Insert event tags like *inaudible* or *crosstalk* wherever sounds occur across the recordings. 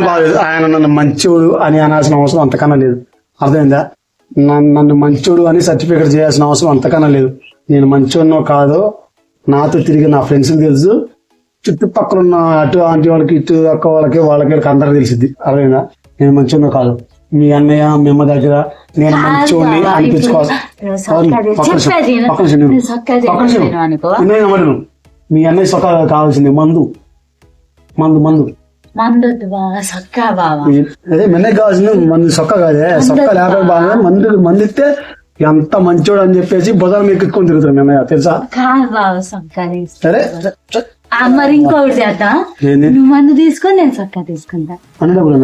బాగా ఆయన నన్ను మంచోడు అని అనాల్సిన అవసరం అంతకన్నా లేదు. అర్థమైందా? నన్ను నన్ను మంచోడు అని సర్టిఫికేట్ చేయాల్సిన అవసరం అంతకన్నా లేదు. నేను మంచోడినో కాదో నాతో తిరిగి నా ఫ్రెండ్స్ తెలుసు. చుట్టుపక్కల ఉన్న అటు ఆంటీ వాళ్ళకి ఇటు అక్క వాళ్ళకి వాళ్ళకి వీళ్ళకి అందరికి తెలిసింది అర్థమైందా? నేను మంచోడినో కాదు. మీ అన్నయ్య మీ అమ్మ దగ్గర నేను మంచోడిని అనిపించుకోవాలి మీ అన్నయ్య సొక్క కావాల్సింది మందు. మందు మందు. బాగా సొక్క బావా అదే మెన్నకి కావాల్సింది మందు సొక్క కాదే. సొక్క లేకపోతే బాగా మందు మందు ఇస్తే ఎంత మంచోడు అని చెప్పేసి బుధం ఎక్కించుకొని తిరుగుతారు మెన్నయ్య తెలుసా? కాదు బావ సొక్క సరే. మరి ఇంకొకటి చేద్దాం. నువ్వు మందు తీసుకొని నేను సొక్క తీసుకుంటా. అన్ని డబ్బులు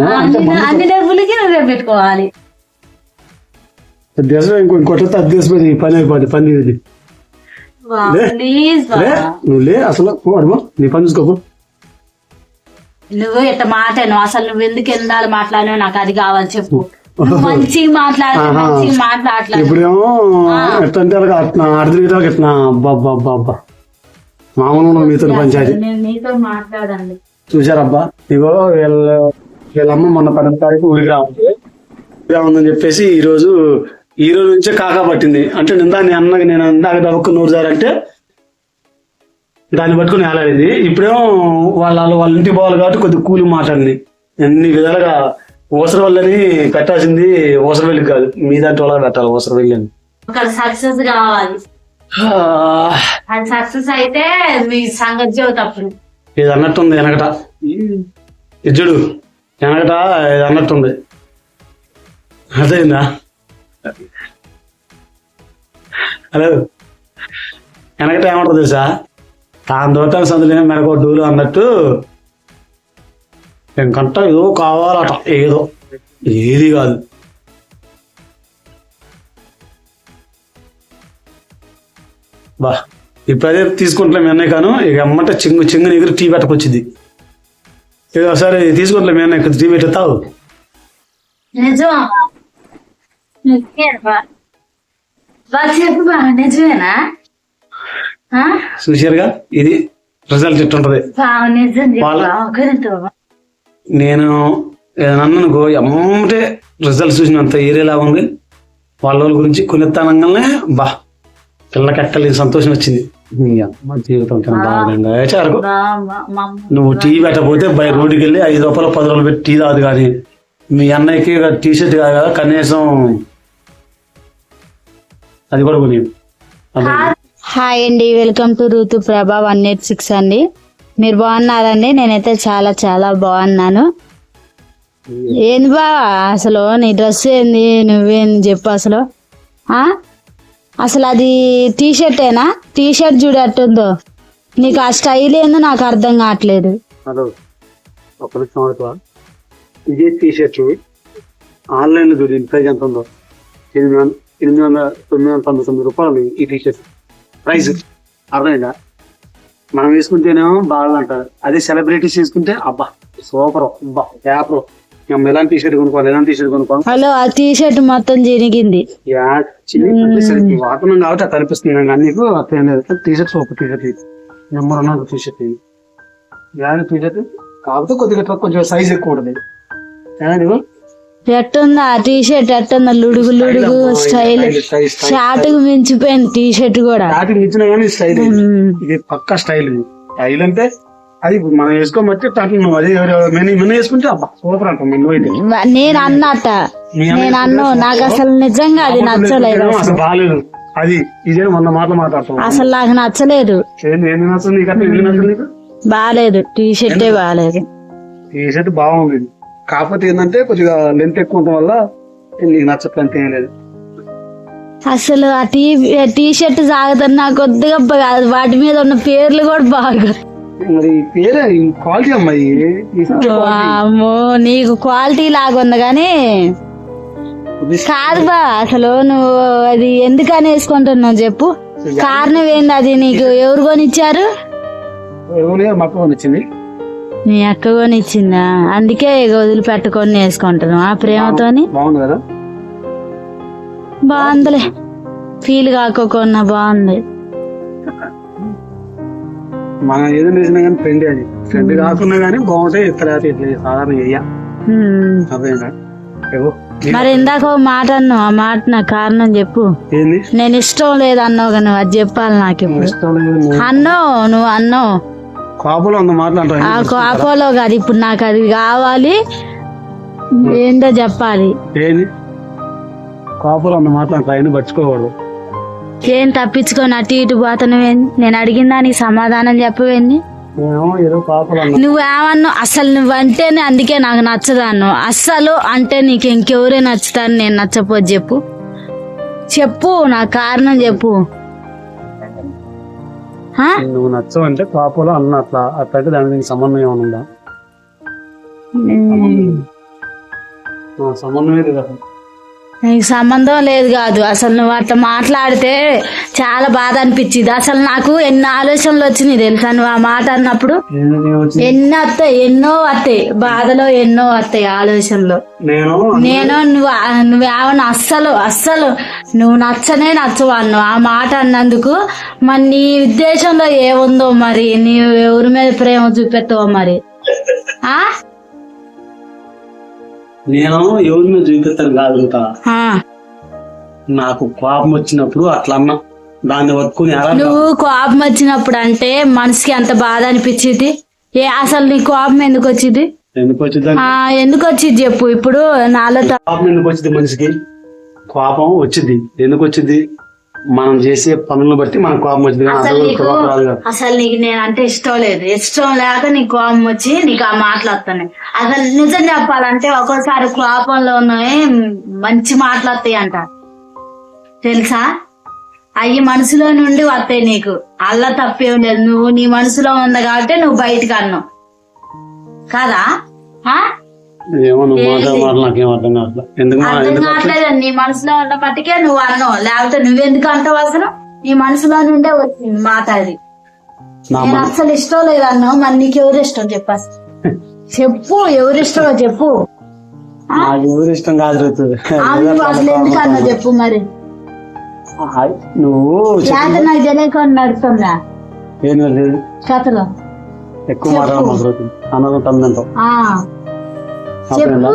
అన్ని డబ్బులకి నువ్వే పెట్టుకోవాలి. దేశం ఇంకో ఇంకోటి అది తీసిపోయి ఈ పని అయిపోద్ది పని ఇది నువ్వు లే అసలు నీ పని చూసుకోకు నువ్వు ఇట్ట మాట్లాడు అసలు నువ్వు ఎందుకు ఎందాలు మాట్లాడినావు? నాకు అది కావాలి చెప్పు. నువ్వు మంచిగా మాట్లాడు ఆహా. మంచిగా మాట్లాడలేదు. ఇప్పుడేమో ఎట్లంటే అలాగ అట్లా అర్ధ ఇట్లా అబ్బా అబ్బా అబ్బా అబ్బా మామూలు మీతో పంచాయతీ. నేను నీతో మాట్లాడండి. చూశారబ్బా? ఇగో వీళ్ళ వీళ్ళమ్మ మొన్న పన్నెండు తారీఖు ఊరికి రావాలి చెప్పేసి ఈ రోజు ఈ రోజు నుంచే కాకా పట్టింది. అంటే నిందా నీ అన్నకి నేను ఇందాక దవ్వకు నూరు సారంటే దాన్ని పట్టుకుని వేలాడింది ఇప్పుడేమో వాళ్ళ వాళ్ళ ఇంటికి పోవాలి కాబట్టి కొద్ది కూలి మాట్లాడింది. ఎన్ని విధాలుగా ఊసర వల్లని పెట్టాల్సింది ఊసర వెళ్ళి కాదు. మీ దాంట్లో వాళ్ళ పెట్టాలి ఊసర వెళ్ళి అని సక్సెస్ కావాలి. అది సక్సెస్ అయితే మీ సంగతి చెబుతప్పుడు ఇది అన్నట్టుంది వెనకట. ఇజ్జుడు వెనకట ఇది అన్నట్టుంది. అర్థమైందా? హలో. వెనకట ఏమంటుంది తెలుసా? తాను దోటానికి సందులేని డూలు అన్నట్టు ఇంకంట ఏదో కావాలట ఏదో. ఏది కాదు. బా ఇప్పుడు అదే తీసుకుంటలేము అన్నయ్య కాను ఇక అమ్మంటే చింగు చింగు ఎగురు టీ పెట్టకొచ్చింది. ఇక ఒకసారి తీసుకుంటలేము మీ అన్నయ్య టీ పెట్టేస్తావు. నిజమేనా? బా చెప్పు బా నిజమేనా ఆ? చూసారుగా ఇది రిజల్ట్ బా. నేను అన్ననుకో అమ్మంటే రిజల్ట్ చూసినంత ఏరియాలా ఉంది. వాళ్ళ వాళ్ళ గురించి కొనిస్తానంగానే బా పిల్లకెక్కలి సంతోషం వచ్చింది. జీవితం. నువ్వు టీ పెట్టకపోతే బయట రోడ్డుకి వెళ్ళి ఐదు రూపాయలు పది రూపాయలు పెట్టి టీ రాదు కానీ మీ అన్నయ్యకి టీ షర్ట్ కాదు కదా కనీసం అది కూడా కొని హాయ్ అండి వెల్కమ్ టు ఋతు ప్రభా వన్ ఎయిట్ సిక్స్ అండి. మీరు బాగున్నారండి? నేనైతే చాలా చాలా బాగున్నాను. ఏంది బా అసలు నీ డ్రెస్ ఏంది నువ్వేంది చెప్పు అసలు. అసలు అది టీ షర్టేనా టీ షర్ట్ చూడట్టుందో నీకు ఆ స్టైల్ ఏందో నాకు అర్థం కావట్లేదు. హలో ఒక నిమిషం ఇదే టీ షర్ట్ ఆన్లైన్లో చూడు ప్రైస్ ఎంత ఉందో. ఎనిమిది వందల వందల తొమ్మిది వందల తొమ్మిది రూపాయలు ఈ టీ షర్ట్ ప్రైస్ అర్థమైందా? మనం వేసుకుంటేనేమో బాగా అంటారు. అదే సెలబ్రిటీస్ వేసుకుంటే అబ్బా సూపర్ అబ్బా యాప్ ఎలాంటి టీ షర్ట్ కొనుక్కోవాలి ఎలాంటి టీ షర్ట్ కొనుక్కోవాలి. హలో ఆ టీ షర్ట్ మొత్తం జరిగింది. వాతావరణం కాబట్టి అది కనిపిస్తుంది కానీ నీకు అట్లేం లేదు. T shirt super T shirt number one T shirt ఇది. ఇలాంటి టీ షర్ట్ కాకపోతే కొద్దిగా కొంచెం సైజ్ ఎక్కువ ఉంటుంది? ఎట్టుందా ఆ టీ షర్ట్ ఎట్టుందా లుడుగు లుడుగు స్టైల్. షార్ట్కు మించిపోయింది టీ షర్ట్ కూడా కానీ స్టైల్ ఇది. పక్కా స్టైల్ స్టైల్ అంటే అది మనం మెనీ వేసుకుంటే సూపర్ అంటాం నేను అన్నట మీ అన్న నేను అన్ను నాకు అసలు నిజంగా అది నచ్చలేదు అసలు బాగాలేదు అది ఇదే వంద మాటలు మాట్లాడతాం అసలు నాకు నచ్చలేదు. బాగాలేదు టీ షర్టే బాగాలేదు టీ షర్ట్ బాగుంది. కాకపోతే ఏంటంటే కొద్దిగా లెంత్ ఎక్కువ ఉండటం వల్ల నీకు నచ్చట్లేదు అంతే ఏం లేదు. అసలు ఆ టీ టీ షర్ట్ సాగుతారు నాకు కొద్దిగా వాటి మీద ఉన్న పేర్లు కూడా బాగా. మరి పేరే క్వాలిటీ అమ్మాయి. వామ్మో నీకు క్వాలిటీ లాగా ఉంది కానీ. కాదు బా అసలు నువ్వు అది ఎందుకని వేసుకుంటున్నావు చెప్పు. కారణం ఏంది అది నీకు? ఎవరు కొనిచ్చారు? ఎవరు మక్క వచ్చింది మీ అక్క కొనిచ్చిందా? అందుకే వదిలిపెట్టుకొని వేసుకుంటున్నావు ఆ ప్రేమతోని? బాగుంది కదా బాగుందిలే. ఫీల్ కాకోకున్నా బాగుంది. మనం ఏదైనా వేసినా కానీ ఫ్రెండ్ అది. ఫ్రెండ్ కాకున్నా కానీ బాగుంటాయి ఇతర ఇట్లా సాధారణ చెయ్య. ఉమ్. అదేనా ఏవో, మరి ఇందాక మాట అన్నావు. ఆ మాట నాకు కారణం చెప్పు. నేను ఇష్టం లేదు అన్నావు కానీ అది చెప్పాలి నాకు ఇప్పుడు. లేదు నువ్వు అన్నావు నువ్వు అన్నావు. కాపులో ఆ కాదు ఇప్పుడు నాకు అది కావాలి. ఏందో చెప్పాలి. ఏంది? కాపులో పట్టుకోకూడదు ఏం తప్పించుకొని అటు ఇటు పోతున్నావేంది నేను అడిగిన దానికి సమాధానం చెప్పవేంది ఏమో ఏదో కాపులో అన్న నువ్వేమన్నావు అసలు నువ్వంటేనే అందుకే నాకు నచ్చదాను అస్సలు అంటే నీకు ఇంకెవరే నచ్చుతాను నేను నచ్చపోతే చెప్పు. చెప్పు నా కారణం చెప్పు? నువ్వు నచ్చవు అంటే కాపులో అన్న అట్లా అట్లా దానికి నీకు సంబంధం ఏమైనా ఉందా? సంబంధమే లేదు అసలు. నీకు సంబంధం లేదు కాదు. అసలు నువ్వు అట్లా మాట్లాడితే చాలా బాధ అనిపించింది. అసలు నాకు ఎన్ని ఆలోచనలు వచ్చినాయి తెలుసా? నువ్వు ఆ మాట అన్నప్పుడు ఎన్నో వస్తాయి ఎన్నో వస్తాయి బాధలో ఎన్నో వస్తాయి ఆలోచనలు. నేను నేను నువ్వు నువ్వేమన్నా అస్సలు అస్సలు నువ్వు నచ్చనే నచ్చవు అన్నావు ఆ మాట అన్నందుకు మరి నీ ఉద్దేశంలో ఏముందో మరి? నీవు ఎవరి మీద ప్రేమ చూపెడతావో మరి? ఆ? నేను ఎవరి మీద చూపిస్తాను కాదు ఇంకా. నాకు కోపం వచ్చినప్పుడు అట్లా అన్నా దాన్ని పట్టుకుని నువ్వు కోపం వచ్చినప్పుడు అంటే మనసుకి ఎంత బాధ అనిపించింది? ఏ అసలు నీ కోపం ఎందుకు వచ్చింది? ఎందుకు వచ్చింది ఎందుకు వచ్చింది చెప్పు. ఇప్పుడు నాలో కోపం ఎందుకు వచ్చింది మనిషికి? కోపం వచ్చింది. ఎందుకు వచ్చింది? మనం చేసే పనులను బట్టి మనకు కోపం వచ్చింది. అసలు నీకు. అసలు నీకు నేను అంటే ఇష్టం లేదు. ఇష్టం లేక నీకు కోపం వచ్చి నీకు ఆ మాట్లాడుతున్నాయి అసలు నిజం చెప్పాలంటే ఒక్కోసారి కోపంలోనే మంచి మాట్లాడతాయి అంట. తెలుసా? అవి మనసులో నుండి వస్తాయి నీకు. అల్ల తప్పేం లేదు. నువ్వు నీ మనసులో ఉంది కాబట్టి నువ్వు బయటకు అన్నావు. కాదా? మాట నాకేం అర్థం కావట్లేదు కావట్లేదు నీ మనసులో ఉన్న మట్టుకే నువ్వు అన్నావు లేకపోతే నువ్వెందుకు అంటావు అసలు? నీ మనసులో నుండే వచ్చింది మాట అది. నేను అసలు ఇష్టం లేదు అన్నావు మరి నీకు ఎవరు ఇష్టం చెప్పు. చెప్పు ఎవరు ఇష్టమో చెప్పు. నాకు ఎవరు ఇష్టం కాదు అసలు ఎందుకు అన్నావు చెప్పు మరి. నువ్వు. లేకపోతే నాకు తెలియకుండా నడుస్తుందా? ఏం లేదు కథలో ఎక్కువ మాట్లాడమా రుతు. అనవసరం చెప్పు.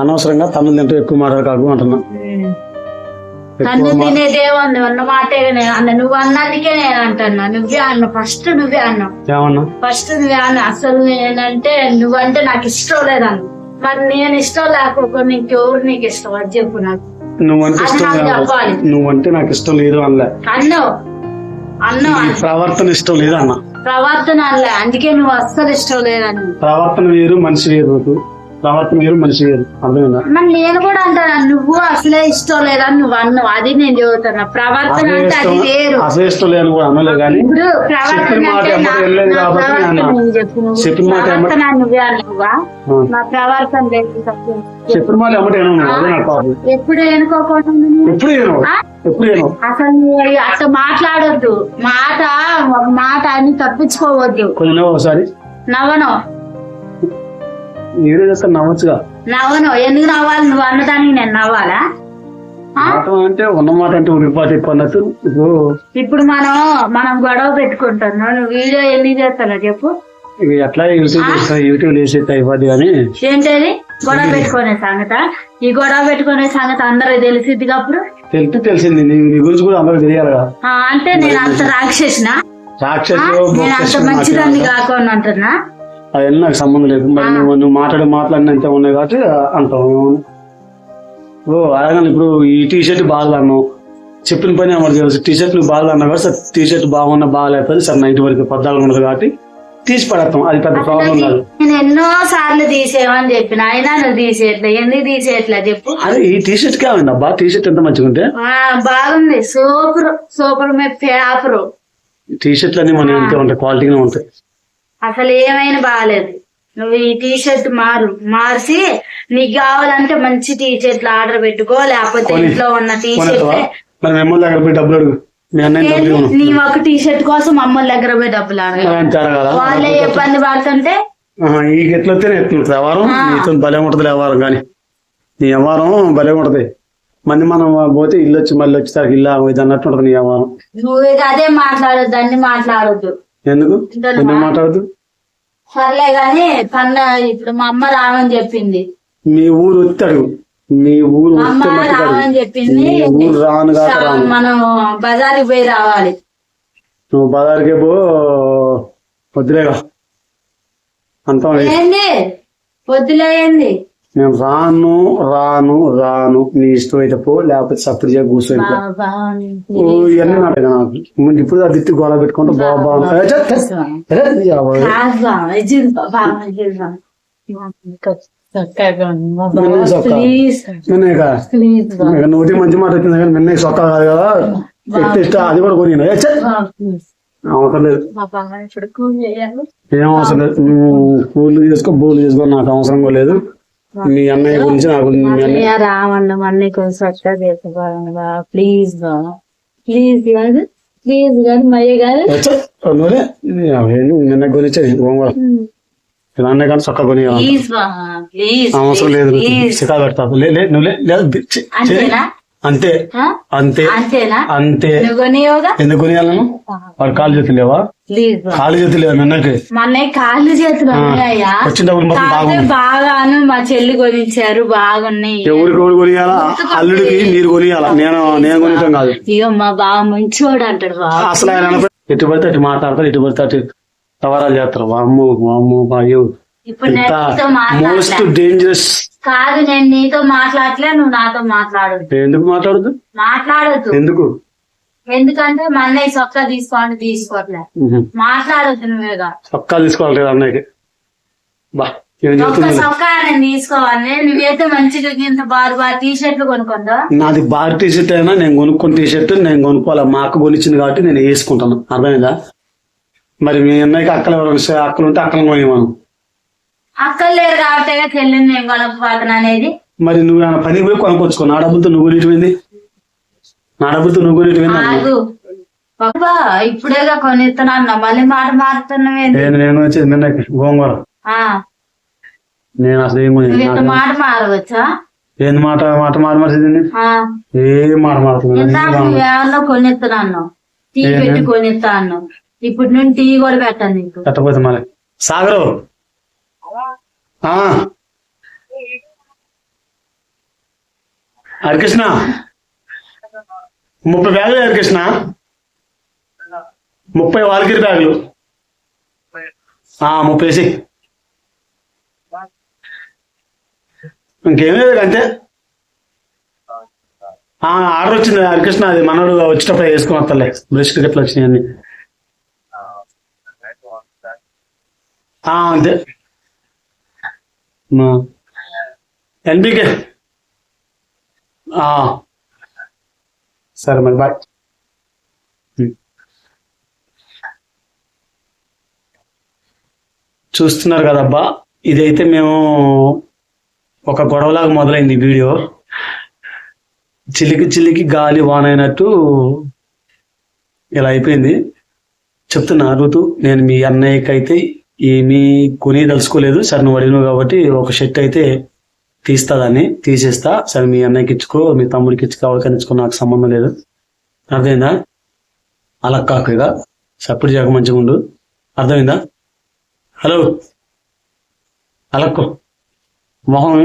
అనవసరంగా తమిళ తింటూ ఎక్కువ మాట్లాడకాకు అంటున్నా. కన్ను తినేదేముంది ఉన్న మాటే నేను అన్న నువ్వు అన్నందుకే నేను అంటున్నా. నువ్వే అన్న ఫస్ట్ నువ్వే అన్నావు ఫస్ట్ నువ్వే అన్న. అసలు నేనంటే నువ్వంటే నాకు ఇష్టం లేదన్న. మరి నేను ఇష్టం లేకపోతే నీకు ఎవరు నీకు ఇష్టం? అది చెప్పు నాకు. నువ్వంటే ఇష్టం నువ్వంటే నాకు ఇష్టం లేదు అనలే. అన్నావు. అన్నావు ప్రవర్తన ఇష్టం లేదు అన్న. ప్రవర్తన అనలే. అందుకే నువ్వు అస్సలు ఇష్టం లేదని ప్రవర్తన వేరు మనిషి వేరు. ప్రవర్తన వేరు మనిషి వేరు అర్థమైందా? మరి నేను కూడా అంటాను నువ్వు అసలే ఇష్టం లేదని నువ్వు అన్నావు. అది నేను చెబుతున్నా. ప్రవర్తన అసలు అంటే అది ఇష్టం వేరు. అసలు ఇష్టం లేదు కూడా అనలే కానీ ఇప్పుడు చెప్పిన ప్రవర్తన మాట అంటే ఎమ్మటి నా- వెళ్ళలేదు నా కాబట్టి ప్రవర్తన అన్నా. నేను చెప్పు నువ్వు. చెప్పిన మాట ఎమ్మటి- ప్రవర్తన నువ్వే అన్నావా ఆ. నా ప్రవర్తన లేదు తప్పు. చెప్పిన మాట నాకు ఎప్పుడు నువ్వు? ఎప్పుడు ఏను? ఆ? ఎప్పుడు ఏను? అసలు నువ్వు అట్లా మాట్లాడొద్దు. మాట ఒక మాట అని తప్పించుకోవద్దు. కొంచెం ఒకసారి. నవ్వను. ఏదో చేస్తే నవ్వచ్చుగా. నవ్వను. ఎందుకు నవ్వాలి? నువ్వు అన్నదానికి నేను నవ్వాలా? మాట అంటే ఉన్న మాట అంటే ఉరిపాటు అన్నట్టు. ఇప్పుడు ఇప్పుడు మనం మనం గొడవ పెట్టుకుంటున్నాం. నువ్వు వీడియో ఎన్ని చేస్తానో చెప్పు. ఇవి ఎట్లా యూట్యూబ్ చేస్తా యూట్యూబ్ చేసేది అయిపోద్ది కానీ ఏంటది? గొడవ పెట్టుకునే సంగత. ఈ గొడవ పెట్టుకునే సంగతి అందరికి తెలిసిద్ది అప్పుడు? తెలిసి తెలిసింది. నీ నీ గురించి కూడా అందరికి తెలియాలి అంటే నేను అంత రాక్షసిన? రాక్షసు నేను అంత మంచిదాన్ని కాకుండా అంటున్నా అవన్నీ నాకు సంబంధం లేదు. మరి నువ్వు నువ్వు మాట్లాడే మాట్లాడిన అంతే ఉన్నాయి కాబట్టి అంటావు ఓ అలాగే ఇప్పుడు ఈ టీ షర్ట్ బాగా అన్నావు చెప్పిన పని అమలు తెలుసు. టీ షర్ట్ నువ్వు బాగా అన్నావు కాబట్టి సార్ టీ షర్ట్ బాగున్నా బాగాలేకపోతే సార్ నైట్ వరకు పద్నాలుగు ఉండదు కాబట్టి తీసి పడతాం అది పెద్ద ప్రాబ్లం కాదు. నేను ఎన్నో సార్లు తీసేవని చెప్పిన. అయినా నువ్వు తీసేయట్లే. ఎందుకు తీసేయట్లే చెప్పు. అదే ఈ టీ షర్ట్ కావండి అబ్బా. టీ షర్ట్ ఎంత మంచిగా ఉంటే? బాగుంది. సూపర్ సూపర్ మే పేపర్. టీ షర్ట్లు అన్ని మన ఉంటాయి. క్వాలిటీగానే ఉంటాయి. అసలు ఏమైనా బాగాలేదు నువ్వు ఈ టీ షర్ట్ మారు మార్చి నీకు కావాలంటే మంచి టీ షర్ట్లు ఆర్డర్ పెట్టుకో లేకపోతే ఇంట్లో ఉన్న టీ షర్ట్ మరి మిమ్మల్ని దగ్గర పోయి డబ్బులు అడుగు. మీ అన్నయ్య డబ్బులు ఇవ్వను. నీ ఒక టీ షర్ట్ కోసం మమ్మల్ని దగ్గర పోయి డబ్బులు అడగాల వాళ్ళే ఇబ్బంది పడుతుంటే? ఈ ఎట్లుంటుంది వ్యవహారం నీతో భలే ఉంటది వ్యవహారం కానీ. నీ వ్యవహారం భలే ఉంటది. మంది మనం పోతే ఇల్లు వచ్చి మళ్ళీ వచ్చేసరికి ఇల్లు ఇది అన్నట్టు ఉంటది నీ వ్యవహారం. నువ్వు అదే మాట్లాడొద్దు అన్ని మాట్లాడొద్దు. ఎందుకు? మాట్లాడదు సర్లే గాని పన్న ఇప్పుడు మా అమ్మ రావని చెప్పింది. మీ ఊరు వస్తాడు. మీ ఊరు మా అమ్మ వస్తే మట్టుకు రావని. చెప్పింది. మీ ఊరు రాను కాక రాను. మనం బజార్కి పోయి రావాలి. నువ్వు బజార్కే పో వద్దులేగా అంతా ఏంది? పొద్దులే ఏంది? నేను రాను రాను రాను నీ ఇష్టం అయితే పో లేకపోతే బాబా, ఓ ఇవన్నీ నాటక నాకు. ముందు ఇప్పుడు ఆ దిత్తి గోళ పెట్టుకుంటూ బాబా. నోటి మంచి మాట వచ్చింది కానీ నిన్నే సొక్క కాదు కదా. ఎట్ట ఇష్ట అది కూడా ప్లీజ్. అవసరం లేదు. కూల్. ఏం అవసరం లేదు. పూలు చేసుకో పూలు చేసుకో నాకు అవసరం కూడా లేదు. మీ అన్నయ్య గురించి నాకు మీ అన్నయ్య కొంచెం సొక్క చేసుకోవాలి. ప్లీజ్. ప్లీజ్ కాదు ప్లీజ్ కాదు మయ్య కాదు నువ్వే నిన్న అన్నయ్య కానీ కొని బావ ప్లీజ్ అవసరం లేదు. లే, నువ్వు లేదు అంతే? అంతే. అంతే. ఎందుకు కొనియాలను? వాడు కాలు చేతులు లేవా. కాలు చేతులు లేవా నిన్నకి మా అన్నయ్య కాళ్ళు చేతులు డబ్బులు మొత్తం బాగుంది బాగాను మా చెల్లి కొనిచ్చారు బాగున్నాయి. ఎవరికి ఎవరు కొనియాలా? అల్లుడికి మీరు కొనియాలా? నేను నేను కొనియటం కాదు. ఇగో మా బావ మంచివాడు అంటాడు అసలు ఆయన ఎటు పడితే అటు మాట్లాడతారు ఇటు పడితే అటు సవారాలు చేస్తారు. వామ్ము వామ్ము నీతో మోస్ట్ డేంజరస్ కాదు నేను నీతో మాట్లాడలే నువ్వు నాతో మాట్లాడదు ఎందుకు మాట్లాడదు మాట్లాడద్దు. ఎందుకు? ఎందుకంటే మా అన్నయ్య సొక్క తీసుకోండి తీసుకోవట్లే మాట్లాడొద్దు నువ్వేగా చొక్కా తీసుకోవాలి కదా అన్నయ్యకి. బా నువ్వైతే మంచిగా ఇంత బారు బారు టీ షర్ట్లు కొనుక్కుందా? నాది బార్ టీ షర్ట్ అయినా నేను కొనుక్కున్న టీ షర్ట్ నేను కొనుక్కోవాలి. మా అక్క కొనిచ్చింది కాబట్టి నేను వేసుకుంటాను. అర్థమైందా? మరి మీ అన్నయ్యకి అక్కలు ఎవరు అక్కలు ఉంటే అక్కలు కొనివ్వను. అక్కలు లేరు కాబట్టి చెల్లిని నేను కొనకపోతాను అనేది. మరి నువ్వు ఏమైనా పనికి పోయి కొనుక్కొచ్చుకో. నా డబ్బులతో నువ్వు కొనిటిపోయింది నా డబ్బులతో నువ్వు కొనిటిపోయింది బాబా ఇప్పుడేగా కొనిస్తున్నాను. మళ్ళీ మాట మారుతున్నావేంటి నేను నేను వచ్చేది నిన్న గోంగూర. ఆ, నేను అసలు ఏం కొని మాట మారవచ్చా? ఏంది మాట మాట మాట మరిచింది ఆ, ఏ మాట ఏమన్నా కొనిస్తున్నాను. టీ పెట్టి కొనిస్తా అన్నావు ఇప్పుడు నుండి టీ కూడా పెట్టాను కట్టపోతే మరి సాగరు. హరికృష్ణ. ముప్పై బ్యాగులు హరికృష్ణ? ముప్పై వాల్గిరి బ్యాగులు. ముప్పేసి ఇంకేం ఇంకేమీ లేదు అంతే. ఆర్డర్ వచ్చింది హరికృష్ణ అది మనోడు వచ్చేటప్పుడు వేసుకుని వస్తలే. బ్రష్ టికెట్లు వచ్చినాయి అన్ని. అంతే. ఎన్బికే. సరే మరి బాయ్. చూస్తున్నారు కదబ్బా ఇదైతే మేము ఒక గొడవలాగా మొదలైంది వీడియో. చిలికి చిలికి గాలి వాన అయినట్టు ఇలా అయిపోయింది. చెప్తున్నా ఋతు నేను మీ అన్నయ్యకి అయితే ఏమీ కొని తలుచుకోలేదు. సరే నువ్వు అడిగినావు కాబట్టి ఒక షర్ట్ అయితే తీస్తాదని తీసేస్తా. సరే మీ అన్నయ్యకి ఇచ్చుకో మీ తమ్ముడికి ఇచ్చుకో ఎవరికైనా ఇచ్చుకో నాకు సంబంధం లేదు. అర్థమైందా? అలా కాకు సప్పుడు చేయక మంచిగా ఉండు. అర్థమైందా? హలో. అలక్కో మొహం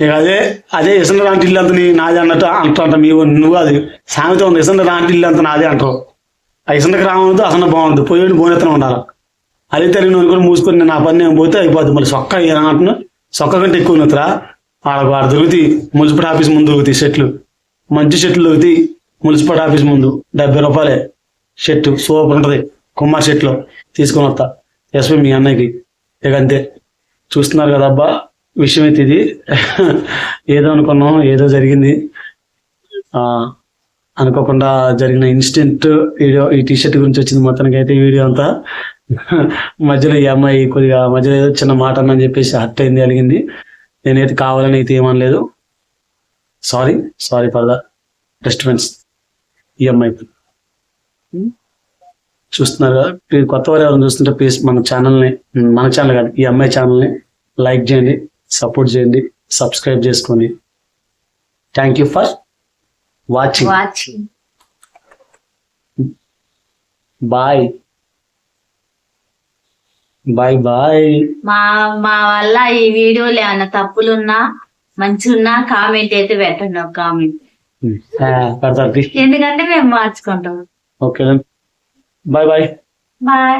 ఇక అదే అదే ఇసంత లాంటి ఇల్లు అంత నీ నాది అన్నట్టు అంటూ అంట మీ నువ్వు అది సామెత ఉంది. ఇసంత లాంటి ఇల్లు అంత నాదే అంటావు. ఇసంతకి రావద్దు అసన బాగుంది పోయి బోనెత్తనం ఉండాలి. అది తెలియని వాళ్ళు కూడా మూసుకొని నా పని నేను పోతే అయిపోద్ది. మళ్ళీ సొక్క అంటున్నా సొక్క కంటే ఎక్కువ ఉన్నతరా ఆడ వాడు దొరుకుతాయి మున్సిపల్ ఆఫీస్ ముందు దొరుకుతాయి షర్ట్లు మంచి షర్ట్లు దొరుకుతాయి మున్సిపల్ ఆఫీస్ ముందు డెబ్బై రూపాయలే షర్టు సూపర్ ఉంటది. కుమార్ షర్ట్లో తీసుకొని వస్తా. ఎస్పీ మీ అన్నయ్యకి. ఇక అంతే. చూస్తున్నారు కదా అబ్బా విషయం అయితే ఇది. *laughs* ఏదో అనుకున్నాం ఏదో జరిగింది. ఆ అనుకోకుండా జరిగిన ఇన్సిడెంట్ వీడియో ఈ టీషర్ట్ గురించి వచ్చింది మొత్తానికి అయితే ఈ వీడియో అంతా. మధ్యలో ఈ అమ్మాయి కొద్దిగా మధ్యలో ఏదో చిన్న మాట అని చెప్పేసి హట్ అయింది అలిగింది. నేనైతే కావాలని అయితే ఏమనలేదు. Sorry sorry for the disturbance ఈ అమ్మాయికి చూస్తున్నారు కదా కొత్త వారు ఎవరైనా చూస్తుంటే ప్లీజ్ మన ఛానల్ని మన ఛానల్ కాదు ఈ అమ్మాయి ఛానల్ని లైక్ చేయండి సపోర్ట్ చేయండి సబ్స్క్రైబ్ చేసుకోండి thank you for watching watching bye bye bye మా మా వల్ల ఈ వీడియోలో ఏమైనా తప్పులున్నా మంచిగున్నా కామెంట్ అయితే పెట్టండి ఒక కామెంట్ పెడతారు. ఎందుకంటే మేము మార్చుకుంటాం. Okay bye bye bye